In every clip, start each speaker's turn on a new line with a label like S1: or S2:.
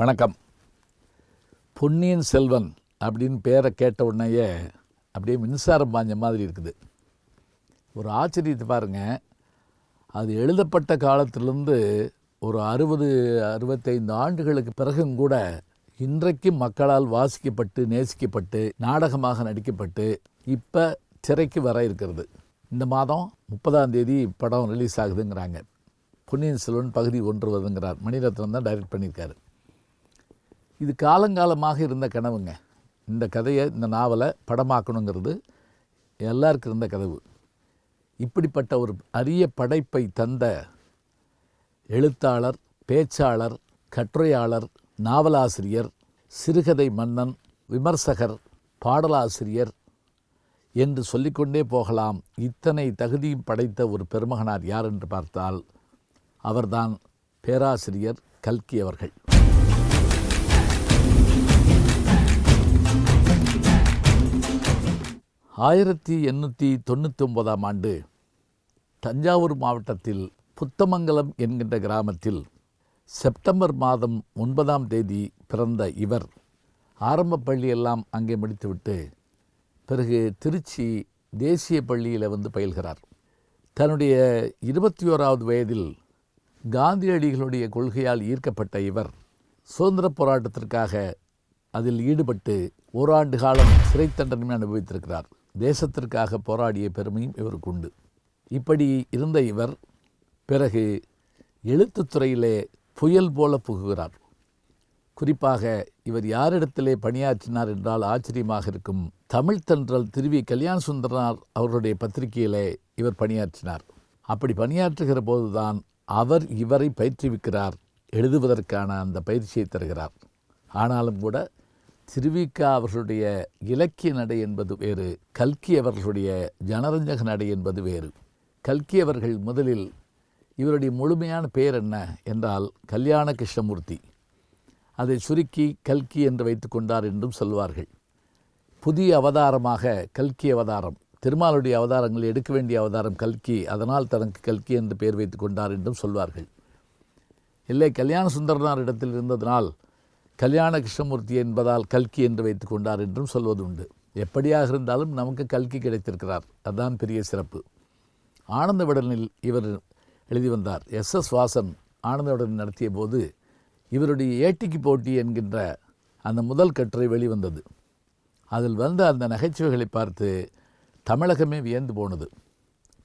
S1: வணக்கம். பொன்னியின் செல்வன் அப்படின்னு பேரை கேட்ட உடனேயே அப்படியே மின்சாரம் பாஞ்ச மாதிரி இருக்குது. ஒரு ஆச்சரியத்தை பாருங்க. அது எழுதப்பட்ட காலத்திலேருந்து ஒரு அறுபது அறுபத்தைந்து ஆண்டுகளுக்கு பிறகும் கூட இன்றைக்கு மக்களால் வாசிக்கப்பட்டு நேசிக்கப்பட்டு நாடகமாக நடிக்கப்பட்டு இப்போ திரைக்கு வர இருக்கிறது. இந்த மாதம் முப்பதாம் தேதி படம் ரிலீஸ் ஆகுதுங்கிறாங்க. பொன்னியின் செல்வன் பகுதி ஒன்று வருதுங்கிறார். மணிரத்னம் தான் டைரக்ட் பண்ணியிருக்காரு. இது காலங்காலமாக இருந்த கனவுங்க. இந்த கதையை இந்த நாவலை படமாக்கணுங்கிறது எல்லாருக்கும் இருந்த கதவு. இப்படிப்பட்ட ஒரு அரிய படைப்பை தந்த எழுத்தாளர் பேச்சாளர் கட்டுரையாளர் நாவலாசிரியர் சிறுகதை மன்னன் விமர்சகர் பாடலாசிரியர் என்று சொல்லிக்கொண்டே போகலாம். இத்தனை தகுதியும் படைத்த ஒரு பெருமகனார் யார் என்று பார்த்தால் அவர்தான் பேராசிரியர் கல்கி அவர்கள். ஆயிரத்தி எண்ணூற்றி தொண்ணூற்றி ஒன்பதாம் ஆண்டு தஞ்சாவூர் மாவட்டத்தில் புத்தமங்கலம் என்கின்ற கிராமத்தில் செப்டம்பர் மாதம் ஒன்பதாம் தேதி பிறந்த இவர். ஆரம்ப பள்ளியெல்லாம் அங்கே முடித்துவிட்டு பிறகு திருச்சி தேசிய பள்ளியில் வந்து பயில்கிறார். தன்னுடைய இருபத்தி ஓராவது வயதில் காந்தியடிகளுடைய கொள்கையால் ஈர்க்கப்பட்ட இவர் சுதந்திர போராட்டத்திற்காக அதில் ஈடுபட்டு ஓராண்டு காலம் சிறை தண்டனை அனுபவித்திருக்கிறார். தேசத்திற்காக போராடிய பெருமையும் இவருக்கு உண்டு. இப்படி இருந்த இவர் பிறகு எழுத்துத்துறையிலே புயல் போல புகுகிறார். குறிப்பாக இவர் யாரிடத்திலே பணியாற்றினார் என்றால் ஆச்சரியமாக இருக்கும் தமிழ்த்தன்றல் திருவி கல்யாண சுந்தரனார் அவருடைய பத்திரிகையிலே இவர் பணியாற்றினார். அப்படி பணியாற்றுகிற போதுதான் அவர் இவரை பயிற்றுவிக்கிறார் எழுதுவதற்கான அந்த பயிற்சியை தருகிறார். ஆனாலும் கூட திருவிக்கா அவர்களுடைய இலக்கிய நடை என்பது வேறு கல்கி அவர்களுடைய ஜனரஞ்சக நடை என்பது வேறு. கல்கி அவர்கள் முதலில் இவருடைய முழுமையான பெயர் என்ன என்றால் கல்யாண கிருஷ்ணமூர்த்தி அதை சுருக்கி கல்கி என்று வைத்து கொண்டார் என்றும் சொல்வார்கள். புதிய அவதாரமாக கல்கி அவதாரம் திருமாலுடைய அவதாரங்கள் எடுக்க வேண்டிய அவதாரம் கல்கி அதனால் தனக்கு கல்கி என்று பெயர் வைத்து கொண்டார் என்றும் சொல்வார்கள். இல்லை கல்யாண சுந்தரனார் இடத்தில் இருந்ததனால் கல்யாண கிருஷ்ணமூர்த்தி என்பதால் கல்கி என்று வைத்து கொண்டார் என்றும் சொல்வது உண்டு எப்படியாக இருந்தாலும் நமக்கு கல்கி கிடைத்திருக்கிறார். அதுதான் பெரிய சிறப்பு. ஆனந்த விடனில் இவர் எழுதி வந்தார். எஸ். எஸ். வாசன் ஆனந்த விடன் நடத்திய போது இவருடைய ஏட்டிக்கு போட்டி என்கின்ற அந்த முதல் கட்டுரை வெளிவந்தது. அதில் வந்த அந்த நகைச்சுவைகளை பார்த்து தமிழகமே வியந்து போனது.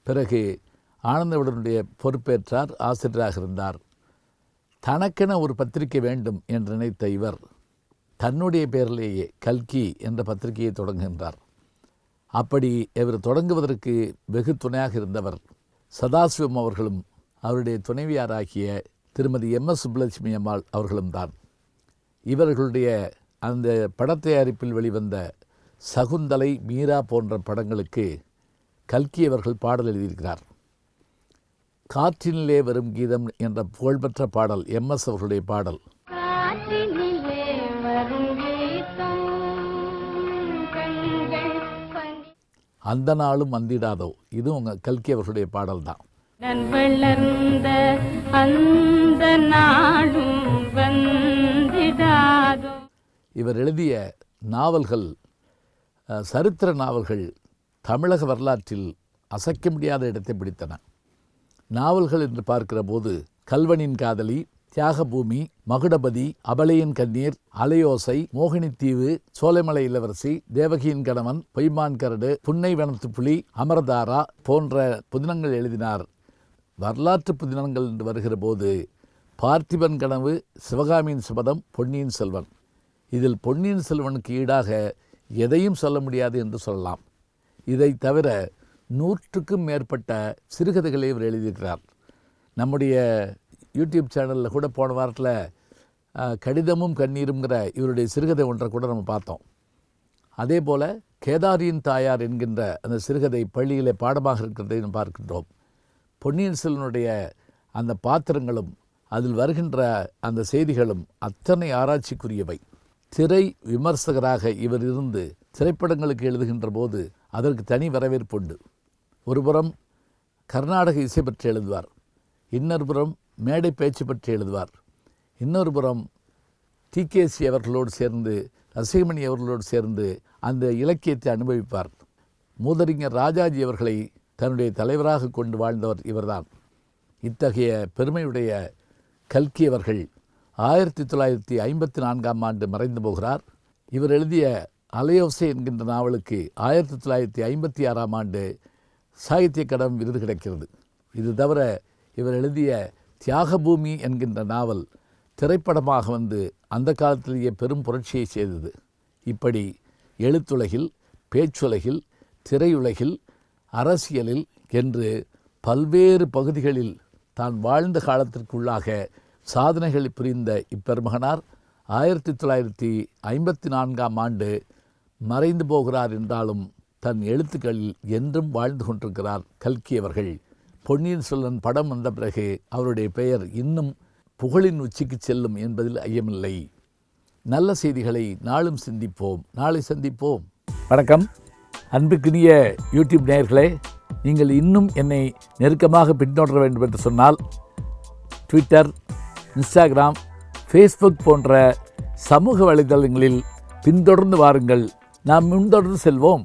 S1: பிறகு ஆனந்தவுடனுடைய பொறுப்பேற்றார் ஆசிரியராக இருந்தார். தனக்கென ஒரு பத்திரிகை வேண்டும் என்று நினைத்த இவர் தன்னுடைய பெயரிலேயே கல்கி என்ற பத்திரிகையை தொடங்குகின்றார். அப்படி இவர் தொடங்குவதற்கு வெகு துணையாக இருந்தவர் சதாசிவம் அவர்களும் அவருடைய துணைவியாராகிய திருமதி எம். எஸ். சுப்புலட்சுமி அம்மாள் அவர்களும் தான். இவர்களுடைய அந்த படத்தயாரிப்பில் வெளிவந்த சகுந்தலை மீரா போன்ற படங்களுக்கு கல்கி அவர்கள் பாடல் எழுதியிருக்கிறார். காற்றினிலே வரும் கீதம் என்ற புகழ்பெற்ற பாடல் எம்எஸ் அவர்களுடைய பாடல். அந்த நாளும் வந்திடாதோ? இதுவும் உங்கள் கல்கி அவர்களுடைய பாடல் தான்
S2: வளர்ந்த அந்த நாடும் வந்திடாதோ?
S1: இவர் எழுதிய நாவல்கள் சரித்திர நாவல்கள் தமிழக வரலாற்றில் அசைக்க முடியாத இடத்தை பிடித்தன. நாவல்கள் என்று பார்க்கிற போது கல்வனின் காதலி தியாகபூமி மகுடபதி அபலையின் கண்ணீர் அலையோசை மோகினித்தீவு சோலைமலை இளவரசி தேவகியின் கணவன் பொய்மான் கரடு புன்னை வனத்து புலி அமரதாரா போன்ற புதினங்கள் எழுதினார். வரலாற்று புதினங்கள் என்று வருகிற போது பார்த்திபன் கனவு சிவகாமியின் சபதம் பொன்னியின் செல்வன். இதில் பொன்னியின் செல்வனுக்கு ஈடாக எதையும் சொல்ல முடியாது என்று சொல்லலாம். இதை தவிர நூற்றுக்கும் மேற்பட்ட சிறுகதைகளை இவர் எழுதியிருக்கிறார். நம்முடைய யூடியூப் சேனலில் கூட போன வாரத்தில் கடிதமும் கண்ணீருங்கிற இவருடைய சிறுகதை ஒன்றை கூட நம்ம பார்த்தோம். அதே போல் கேதாரியின் தாயார் என்கின்ற அந்த சிறுகதை பள்ளியிலே பாடமாக இருக்கிறதை நாம் பார்க்கின்றோம். பொன்னியின் செல்வனுடைய அந்த பாத்திரங்களும் அதில் வருகின்ற அந்த செய்திகளும் அத்தனை ஆராய்ச்சிக்குரியவை. திரை விமர்சகராக இவர் இருந்து திரைப்படங்களுக்கு எழுதுகின்ற போது அதற்கு தனி வரவேற்புண்டு ஒருபுறம் கர்நாடக இசை பற்றி எழுதுவார் இன்னொரு புறம் மேடை பேச்சு பற்றி எழுதுவார் இன்னொரு புறம் டிகேசி அவர்களோடு சேர்ந்து ரசிகமணி அவர்களோடு சேர்ந்து அந்த இலக்கியத்தை அனுபவிப்பார். மூதறிஞர் ராஜாஜி அவர்களை தன்னுடைய தலைவராக கொண்டு வாழ்ந்தவர் இவர்தான். இத்தகைய பெருமையுடைய கல்கி அவர்கள் ஆயிரத்தி தொள்ளாயிரத்தி ஐம்பத்தி நான்காம் ஆண்டு மறைந்து போகிறார். இவர் எழுதிய அலையோசை என்கின்ற நாவலுக்கு ஆயிரத்தி தொள்ளாயிரத்தி ஐம்பத்தி ஆறாம் ஆண்டு சாகித்ய கடம் விருது கிடைக்கிறது. இது தவிர இவர் எழுதிய தியாகபூமி என்கின்ற நாவல் திரைப்படமாக வந்து அந்த காலத்திலேயே பெரும் புரட்சியை செய்தது. இப்படி எழுத்துலகில் பேச்சுலகில் திரையுலகில் அரசியலில் என்று பல்வேறு பகுதிகளில் தான் வாழ்ந்த காலத்திற்குள்ளாக சாதனைகள் புரிந்த இப்பெருமகனார் ஆயிரத்தி தொள்ளாயிரத்தி ஐம்பத்தி நான்காம் ஆண்டு மறைந்து போகிறார் என்றாலும் தன் எழுத்துக்களில் என்றும் வாழ்ந்து கொண்டிருக்கிறார் கல்கி அவர்கள். பொன்னியின் செல்வன் படம் வந்த பிறகு அவருடைய பெயர் இன்னும் புகழின் உச்சிக்கு செல்லும் என்பதில் ஐயமில்லை. நல்ல செய்திகளை நாளும் சிந்திப்போம். நாளை சந்திப்போம். வணக்கம். அன்புக்குரிய யூடியூப் நேயர்களே நீங்கள் இன்னும் என்னை நெருக்கமாக பின்தொடர வேண்டும் என்று சொன்னால் ட்விட்டர் இன்ஸ்டாகிராம் ஃபேஸ்புக் போன்ற சமூக வலைதளங்களில் பின்தொடர்ந்து வாருங்கள். நாம் முன்தொடர்ந்து செல்வோம்.